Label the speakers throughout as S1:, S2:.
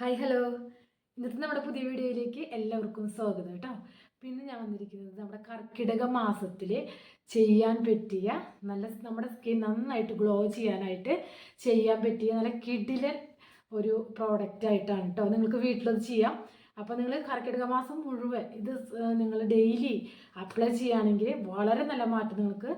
S1: Hi hello ഇന്നത്തെ നമ്മുടെ പുതിയ വീഡിയോയിലേക്ക് എല്ലാവർക്കും സ്വാഗതം കേട്ടോ. പിന്നെ ഞാൻ വന്നിരിക്കുന്നത് നമ്മുടെ കർക്കിടക മാസത്തിൽ ചെയ്യാൻ പറ്റിയ നല്ല നമ്മുടെ സ്കിൻ നന്നായിട്ട് ഗ്ലോ ചെയ്യാനായിട്ട് ചെയ്യാൻ പറ്റിയ നല്ല കിടിലൻ ഒരു പ്രോഡക്റ്റ് ആയിട്ടാണ് കേട്ടോ. നിങ്ങൾക്ക് വീട്ടിലത് ചെയ്യാം. അപ്പോൾ നിങ്ങൾ കർക്കിടക മാസം മുഴുവൻ ഇത് നിങ്ങൾ ഡെയിലി അപ്ലൈ ചെയ്യുകയാണെങ്കിൽ വളരെ നല്ല മാറ്റം നിങ്ങൾക്ക്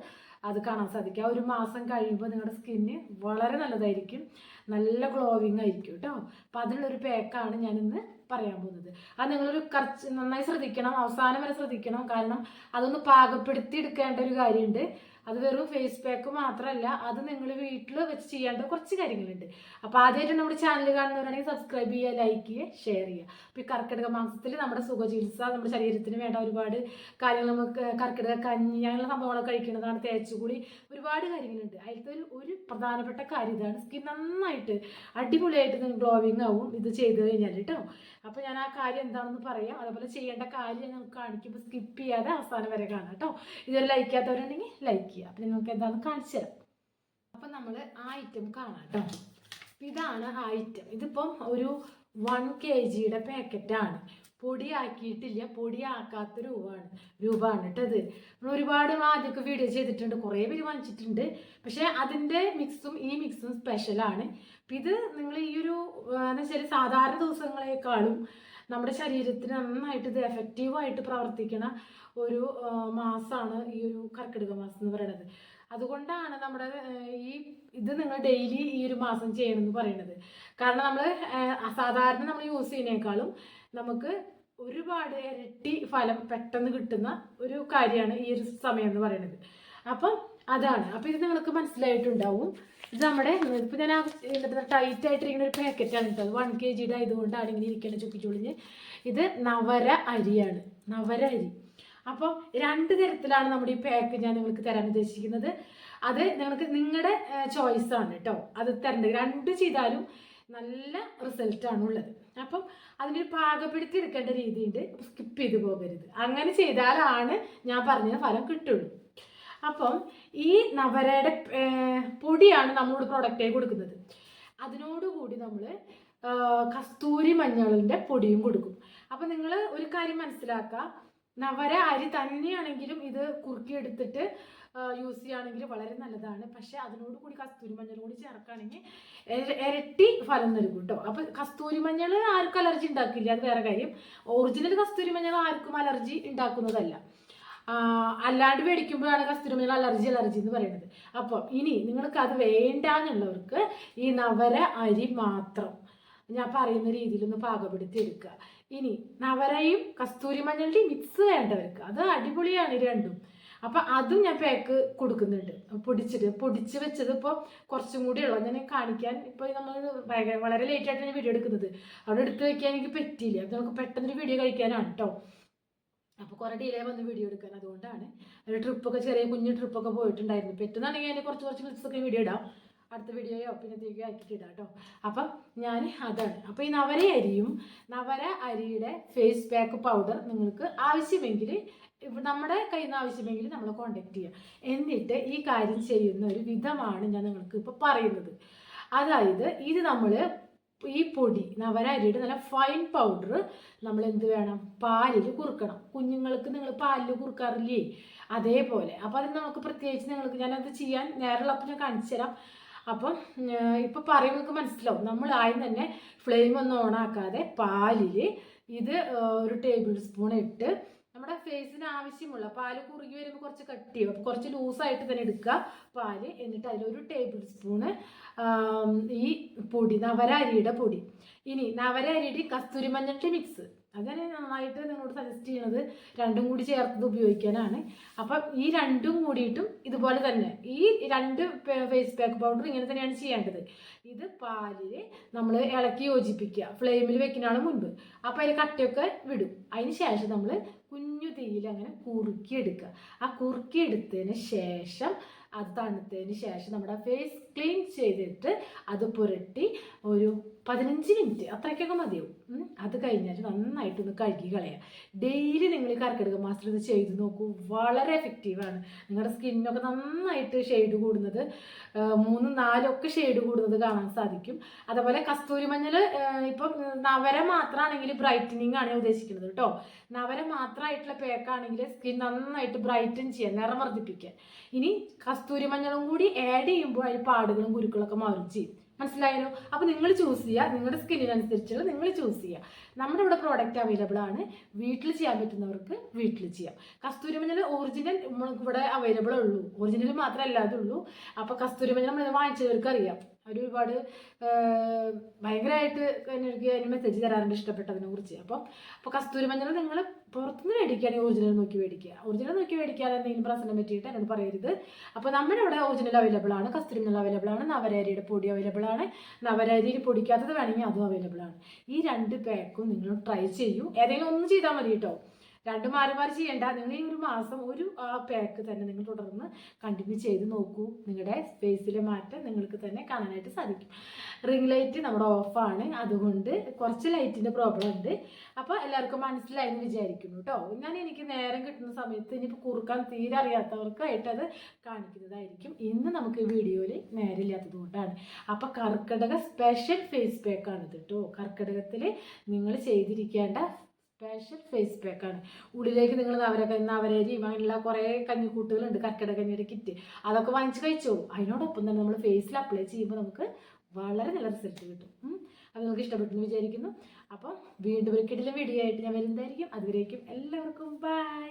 S1: അത് കാണാൻ സാധിക്കും. ഒരു മാസം കഴിയുമ്പോൾ നിങ്ങളുടെ സ്കിന്ന് വളരെ നല്ലതായിരിക്കും. നല്ല ഗ്ലോവിങ് ആയിരിക്കും കേട്ടോ അപ്പം അതിനുള്ളൊരു പാക്കാണ് ഞാനിന്ന് പറയാൻ പോകുന്നത്. അത് നിങ്ങളൊരു കുറച്ച് നന്നായി ശ്രദ്ധിക്കണം. അവസാനം വരെ ശ്രദ്ധിക്കണം. കാരണം അതൊന്ന് പാകപ്പെടുത്തി എടുക്കേണ്ട ഒരു കാര്യമുണ്ട് അത് വെറും ഫേസ് പാക്ക് മാത്രമല്ല അത് നിങ്ങൾ വീട്ടിൽ വെച്ച് ചെയ്യേണ്ട കുറച്ച് കാര്യങ്ങളുണ്ട്. അപ്പോൾ ആദ്യമായിട്ട് നമ്മുടെ ചാനൽ കാണുന്നവരാണെങ്കിൽ സബ്സ്ക്രൈബ് ചെയ്യുക ലൈക്ക് ചെയ്യുക ഷെയർ ചെയ്യുക. അപ്പോൾ ഈ കർക്കിടക മാസത്തിൽ നമ്മുടെ സുഖചികിത്സ നമ്മുടെ ശരീരത്തിന് വേണ്ട ഒരുപാട് കാര്യങ്ങൾ നമുക്ക് കർക്കിടക കഞ്ഞി അങ്ങനെയുള്ള സംഭവങ്ങളൊക്കെ കഴിക്കുന്നതാണ് തേച്ചുകൂടി ഒരുപാട് കാര്യങ്ങളുണ്ട്. അതിലത്തെ ഒരു ഒരു പ്രധാനപ്പെട്ട കാര്യം ഇതാണ്. സ്കിൻ നന്നായിട്ട് അടിപൊളിയായിട്ട് നിങ്ങൾ ഗ്ലോവിങ് ആവും ഇത് ചെയ്ത് കഴിഞ്ഞാൽ കേട്ടോ അപ്പോൾ ഞാൻ ആ കാര്യം എന്താണെന്ന് പറയാം. അതുപോലെ ചെയ്യേണ്ട കാര്യം ഞാൻ കാണിക്കുമ്പോൾ സ്കിപ്പ് ചെയ്യാതെ അവസാനം വരെ കാണാം കേട്ടോ ഇതൊരു ലൈക്ക് ലൈക്ക് ചെയ്യുക അപ്പം നിങ്ങൾക്ക് എന്താണെന്ന് കാണിച്ചു തരാം. അപ്പം നമ്മൾ ആ ഐറ്റം കാണാം കേട്ടോ ഇതാണ് ആ ഐറ്റം ഇതിപ്പം ഒരു വൺ കെ ജിയുടെ പാക്കറ്റാണ് പൊടിയാക്കിയിട്ടില്ല. പൊടിയാക്കാത്ത രൂപമാണ്. രൂപമാണ് കേട്ടോ ഇത്. നമ്മൾ ഒരുപാട് ആദ്യമൊക്കെ വീഡിയോ ചെയ്തിട്ടുണ്ട്. കുറേ പേര് വാങ്ങിച്ചിട്ടുണ്ട്. പക്ഷേ അതിന്റെ മിക്സും ഈ മിക്സും സ്പെഷ്യലാണ് അപ്പം ഇത് നിങ്ങൾ ഈ ഒരു എന്ന് വെച്ചാൽ സാധാരണ ദിവസങ്ങളെക്കാളും നമ്മുടെ ശരീരത്തിന് നന്നായിട്ട് ഇത് എഫക്റ്റീവായിട്ട് പ്രവർത്തിക്കണ ഒരു മാസമാണ് ഈ ഒരു കർക്കിടക മാസം എന്ന് പറയുന്നത് അതുകൊണ്ടാണ് നമ്മുടെ ഈ ഇത് നിങ്ങൾ ഡെയിലി ഈ ഒരു മാസം ചെയ്യണമെന്ന് പറയുന്നത് കാരണം നമ്മൾ അസാധാരണ നമ്മൾ യൂസ് ചെയ്യുന്നതിനേക്കാളും നമുക്ക് ഒരുപാട് ഇരട്ടി ഫലം പെട്ടെന്ന് കിട്ടുന്ന ഒരു കാര്യമാണ് ഈ ഒരു സമയം എന്ന് പറയുന്നത് അപ്പം അതാണ്. അപ്പം ഇത് നിങ്ങൾക്ക് മനസ്സിലായിട്ടുണ്ടാവും. ഇത് നമ്മുടെ ഇപ്പം ഞാൻ ടൈറ്റ് ആയിട്ടിരിക്കുന്ന ഒരു പാക്കറ്റാണ് കേട്ടോ. വൺ കെ ജിയുടെ ആയതുകൊണ്ടാണ് ഇങ്ങനെ ഇരിക്കുന്നത് ചുക്കി ചുളിഞ്ഞ് ഇത് നവര അരിയാണ്. നവര അരി. അപ്പം രണ്ട് തരത്തിലാണ് നമ്മുടെ ഈ പാക്ക് ഞാൻ നിങ്ങൾക്ക് തരാൻ ഉദ്ദേശിക്കുന്നത്. അത് നിങ്ങൾക്ക് നിങ്ങളുടെ ആണ് കേട്ടോ. അത് തരേണ്ടത്. രണ്ട് ചെയ്താലും നല്ല റിസൾട്ടാണ് ഉള്ളത്. അപ്പം അതിനൊരു പാകപ്പെടുത്തി എടുക്കേണ്ട രീതിയുണ്ട്. സ്കിപ്പ് ചെയ്ത് പോകരുത്. അങ്ങനെ ചെയ്താലാണ് ഞാൻ പറഞ്ഞ ഫലം കിട്ടുള്ളൂ. അപ്പം ഈ നവരയുടെ പൊടിയാണ് നമ്മളോട് പ്രൊഡക്റ്റായി കൊടുക്കുന്നത്. അതിനോടുകൂടി നമ്മൾ കസ്തൂരി മഞ്ഞളിന്റെ പൊടിയും കൊടുക്കും. അപ്പം നിങ്ങൾ ഒരു കാര്യം മനസ്സിലാക്കുക നവര അരി തന്നെയാണെങ്കിലും ഇത് കുറുക്കിയെടുത്തിട്ട് യൂസ് ചെയ്യുകയാണെങ്കിൽ വളരെ നല്ലതാണ്. പക്ഷെ അതിനോട് കൂടി കസ്തൂരി മഞ്ഞൾ കൂടി ചേർക്കുകയാണെങ്കിൽ ഇരട്ടി ഫലം നൽകും കേട്ടോ. അപ്പം കസ്തൂരി മഞ്ഞൾ ആർക്കും അലർജി ഉണ്ടാക്കില്ല. അത് വേറെ കാര്യം. ഒറിജിനൽ കസ്തൂരി മഞ്ഞൾ ആർക്കും അലർജി ഉണ്ടാക്കുന്നതല്ല. അല്ലാണ്ട് മേടിക്കുമ്പോഴാണ് കസ്തൂരി മഞ്ഞൾ അലർജി അലർജി എന്ന് പറയുന്നത്. അപ്പോൾ ഇനി നിങ്ങൾക്ക് അത് വേണ്ടാന്നുള്ളവർക്ക് ഈ നവര അരി മാത്രം ഞാൻ പറയുന്ന രീതിയിൽ ഒന്ന് പാകപ്പെടുത്തി എടുക്കുക. ഇനി നവരയും കസ്തൂരി മഞ്ഞളുടെയും മിക്സ് വേണ്ടവർക്ക് അത് അടിപൊളിയാണ് രണ്ടും. അപ്പം അതും ഞാൻ പാക്ക് കൊടുക്കുന്നുണ്ട്. പൊടിച്ചിട്ട് പൊടിച്ച് വെച്ചത് ഇപ്പോൾ കുറച്ചും കൂടി ഉള്ളു. ഞാൻ കാണിക്കാൻ ഇപ്പോൾ നമ്മൾ വളരെ ലേറ്റ് ആയിട്ടാണ് വീഡിയോ എടുക്കുന്നത്. അവിടെ എടുത്ത് വെക്കാൻ എനിക്ക് പറ്റിയില്ല. അത് നമുക്ക് പെട്ടെന്നൊരു വീഡിയോ കഴിക്കാനാണ് കേട്ടോ അപ്പോൾ കുറേ ഡിലേ വന്ന് വീഡിയോ എടുക്കാൻ. അതുകൊണ്ടാണ് ഒരു ട്രിപ്പൊക്കെ ചെറിയ കുഞ്ഞു ട്രിപ്പൊക്കെ പോയിട്ടുണ്ടായിരുന്നു. പെട്ടെന്നാണെങ്കിൽ അതിന്റെ കുറച്ച് കുറച്ച് ക്ലിപ്സൊക്കെ വീഡിയോ ഇടാം. അടുത്ത വീഡിയോയോ പിന്നത്തേക്കോ ആക്കിയിട്ട് ഇടാം കേട്ടോ അപ്പം ഞാൻ അതാണ്. അപ്പോൾ ഈ നവര അരിയും നവര അരിയുടെ ഫേസ് പാക്ക് പൗഡർ നിങ്ങൾക്ക് ആവശ്യമെങ്കിൽ നമ്മുടെ കയ്യിൽ നിന്ന് ആവശ്യമെങ്കിൽ നമ്മളെ കോണ്ടാക്ട് ചെയ്യുക എന്നിട്ട് ഈ കാര്യം ചെയ്യുന്ന ഒരു വിധമാണ് ഞാൻ നിങ്ങൾക്ക് ഇപ്പോൾ പറയുന്നത്. അതായത് ഇത് നമ്മൾ ഈ പൊടി നവര അരിയുടെ നല്ല ഫൈൻ പൗഡർ നമ്മൾ എന്ത് വേണം? പാലിൽ കുറുക്കണം. കുഞ്ഞുങ്ങൾക്ക് നിങ്ങൾ പാലിൽ കുറുക്കാറില്ലേ? അതേപോലെ. അപ്പോൾ അതിന് നമുക്ക് പ്രത്യേകിച്ച് നിങ്ങൾക്ക് ഞാനത് ചെയ്യാൻ നേരമുള്ളപ്പോൾ ഞാൻ കാണിച്ചു തരാം. അപ്പം ഇപ്പം പറയുമ്പോൾ മനസ്സിലാവും. നമ്മൾ ആദ്യം തന്നെ ഫ്ലെയിം ഒന്നും ഓണാക്കാതെ പാലിൽ ഇത് ഒരു ടേബിൾ സ്പൂൺ ഇട്ട് നമ്മുടെ ഫേസിന് ആവശ്യമുള്ള പാൽ കുറുകി വരുമ്പോൾ കുറച്ച് അപ്പോൾ കുറച്ച് ലൂസായിട്ട് തന്നെ എടുക്കുക. പാൽ എന്നിട്ട് അതിലൊരു ടേബിൾ സ്പൂണ് ഈ പൊടി നവര അരിയുടെ പൊടി. ഇനി നവര അരിയുടെ കസ്തൂരി മിക്സ് അങ്ങനെ നന്നായിട്ട് നിങ്ങളോട് സജസ്റ്റ് ചെയ്യുന്നത് രണ്ടും കൂടി ചേർത്തത് ഉപയോഗിക്കാനാണ്. അപ്പം ഈ രണ്ടും കൂടിയിട്ടും ഇതുപോലെ തന്നെ. ഈ രണ്ട് ഫേസ് പാക്ക് പൗഡർ ഇങ്ങനെ തന്നെയാണ് ചെയ്യേണ്ടത്. ഇത് പാലിൽ നമ്മൾ ഇളക്കി യോജിപ്പിക്കുക. ഫ്ലെയിമിൽ വെക്കുന്നതാണ് മുൻപ്. അപ്പോൾ അതിൽ കട്ടയൊക്കെ വിടും. അതിന് ശേഷം നമ്മൾ കുഞ്ഞു തീയിൽ അങ്ങനെ കുറുക്കിയെടുക്കുക ആ കുറുക്കിയെടുത്തതിന് ശേഷം അത് തണുത്തതിന് ശേഷം നമ്മുടെ ഫേസ് ക്ലീൻ ചെയ്തിട്ട് അത് പുരട്ടി ഒരു പതിനഞ്ച് മിനിറ്റ് അത്രയ്ക്കൊക്കെ മതിയാവും. അത് കഴിഞ്ഞിട്ട് നന്നായിട്ടൊന്ന് കഴുകി കളയുക ഡെയിലി നിങ്ങൾ കർക്കിടക മാസത്തിൽ ഇത് ചെയ്ത് നോക്കൂ. വളരെ എഫക്റ്റീവാണ് നിങ്ങളുടെ സ്കിന്നൊക്കെ നന്നായിട്ട് ഷെയ്ഡ് കൂടുന്നത് മൂന്ന് നാലൊക്കെ ഷെയ്ഡ് കൂടുന്നത് കാണാൻ സാധിക്കും. അതേപോലെ കസ്തൂരി മഞ്ഞൾ ഇപ്പം നവര മാത്രമാണെങ്കിൽ ബ്രൈറ്റനിങ് ആണ് ഉദ്ദേശിക്കുന്നത് കേട്ടോ നവര മാത്രമായിട്ടുള്ള പേക്കാണെങ്കിൽ സ്കിൻ നന്നായിട്ട് ബ്രൈറ്റൻ ചെയ്യാൻ നിറം വർദ്ധിപ്പിക്കാൻ. ഇനി കസ്തൂരി മഞ്ഞളും കൂടി ആഡ് ചെയ്യുമ്പോൾ അതിൽ പാടുകളും കുരുക്കളൊക്കെ മാറും ചെയ്യും. മനസ്സിലായല്ലോ? അപ്പോൾ നിങ്ങൾ ചൂസ് ചെയ്യുക. നിങ്ങളുടെ സ്കിന്നിനനുസരിച്ചുള്ള നിങ്ങൾ ചൂസ് ചെയ്യുക. നമ്മുടെ ഇവിടെ പ്രോഡക്റ്റ് അവൈലബിൾ ആണ്. വീട്ടിൽ ചെയ്യാൻ പറ്റുന്നവർക്ക് വീട്ടിൽ ചെയ്യാം. കസ്തൂരി മഞ്ഞൾ ഒറിജിനൽ നമ്മൾക്ക് ഇവിടെ അവൈലബിൾ ഉള്ളൂ. ഒറിജിനൽ മാത്രമേ അല്ലാതെ ഉള്ളൂ അപ്പോൾ കസ്തൂരി മഞ്ഞൾ നമ്മൾ വാങ്ങിച്ചവർക്ക് അറിയാം. അവർ ഒരുപാട് ഭയങ്കരമായിട്ട് എനിക്ക് അതിന് മെസ്സേജ് തരാറുണ്ട് ഇഷ്ടപ്പെട്ടതിനെ കുറിച്ച്. അപ്പം അപ്പോൾ കസ്തൂരി മഞ്ഞൾ നിങ്ങൾ പുറത്തുനിന്ന് മേടിക്കുകയാണെങ്കിൽ ഒറിജിനൽ നോക്കി മേടിക്കുക. ഒറിജിനൽ നോക്കി മേടിക്കാതെ എന്തെങ്കിലും പ്രശ്നം പറ്റിയിട്ട് എന്നോട് പറയരുത്. അപ്പോൾ നമ്മുടെ ഇവിടെ ഒറിജിനൽ അവൈലബിൾ ആണ് കസ്തൂരി നല്ല അവൈലബിൾ ആണ് നവരരിയുടെ പൊടി അവൈലബിൾ ആണ്. നവരരി പൊടിക്കാത്തത് വേണമെങ്കിൽ അതും അവൈലബിൾ ആണ്. ഈ രണ്ട് പാക്കും നിങ്ങൾ ട്രൈ ചെയ്യൂ. ഏതെങ്കിലും ഒന്ന് ചെയ്താൽ മതി കേട്ടോ. രണ്ട് മാറി മാറി ചെയ്യേണ്ട. നിങ്ങൾ ഈ ഒരു മാസം ഒരു പാക്ക് തന്നെ നിങ്ങൾ തുടർന്ന് കണ്ടിന്യൂ ചെയ്ത് നോക്കൂ. നിങ്ങളുടെ ഫേസിലെ മാറ്റം നിങ്ങൾക്ക് തന്നെ കാണാനായിട്ട് സാധിക്കും. റിംഗ് ലൈറ്റ് നമ്മുടെ ഓഫാണ് അതുകൊണ്ട് കുറച്ച് ലൈറ്റിന്റെ പ്രോബ്ലം ഉണ്ട്. അപ്പോൾ എല്ലാവർക്കും മനസ്സിലായെന്ന് വിചാരിക്കുന്നു കേട്ടോ ഞാൻ എനിക്ക് നേരം കിട്ടുന്ന സമയത്ത് ഇനിയിപ്പോൾ കുറുക്കാൻ തീരെ അറിയാത്തവർക്കായിട്ട് അത് കാണിക്കുന്നതായിരിക്കും. ഇന്ന് നമുക്ക് വീഡിയോയിൽ നേരമില്ലാത്തത് കൊണ്ടാണ്. അപ്പോൾ കർക്കിടക സ്പെഷ്യൽ ഫേസ് പാക്കാണിത് കേട്ടോ കർക്കിടകത്തിൽ നിങ്ങൾ ചെയ്തിരിക്കേണ്ട സ്പെഷ്യൽ ഫേസ് പാക്കാണ് ഉള്ളിലേക്ക് നിങ്ങൾ നവരക നവരരിയും അങ്ങനെയുള്ള കുറേ കഞ്ഞിക്കൂട്ടുകളുണ്ട് കർക്കിടക കഞ്ഞിയുടെ കിറ്റ് അതൊക്കെ വാങ്ങിച്ച് കഴിച്ചോളൂ അതിനോടൊപ്പം തന്നെ നമ്മൾ ഫേസിൽ അപ്ലൈ ചെയ്യുമ്പോൾ നമുക്ക് വളരെ നല്ല റിസൾട്ട് കിട്ടും. അത് നിങ്ങൾക്ക് ഇഷ്ടപ്പെട്ടെന്ന് വിചാരിക്കുന്നു. അപ്പം വീണ്ടും ഒരു കിടില വീഡിയോ ആയിട്ട് ഞാൻ വരുന്നതായിരിക്കും. അതുവരേക്കും എല്ലാവർക്കും ബൈ